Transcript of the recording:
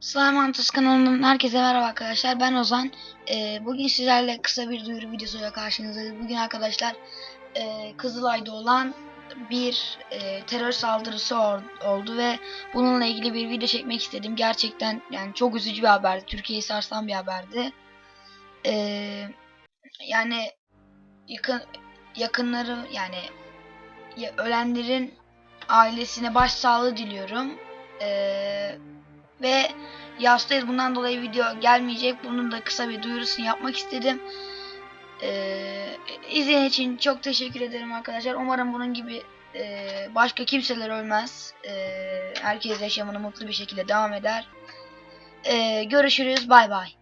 Santos kanalından herkese merhaba arkadaşlar. Ben Ozan. Ee, bugün sizlerle kısa bir duyuru videosuyla karşınızdayız. Bugün arkadaşlar e, Kızılay'da olan bir e, terör saldırısı oldu ve bununla ilgili bir video çekmek istedim. Gerçekten yani çok üzücü bir haberdi. Türkiye'yi sarsan bir haberdi. Ee, yani yakın yakınları yani ya- ölenlerin ailesine başsağlığı diliyorum. Ee, ve yastayız. Bundan dolayı video gelmeyecek. Bunun da kısa bir duyurusunu yapmak istedim. Ee, izleyen için çok teşekkür ederim arkadaşlar. Umarım bunun gibi e, başka kimseler ölmez. Ee, herkes yaşamını mutlu bir şekilde devam eder. Ee, görüşürüz. Bay bay.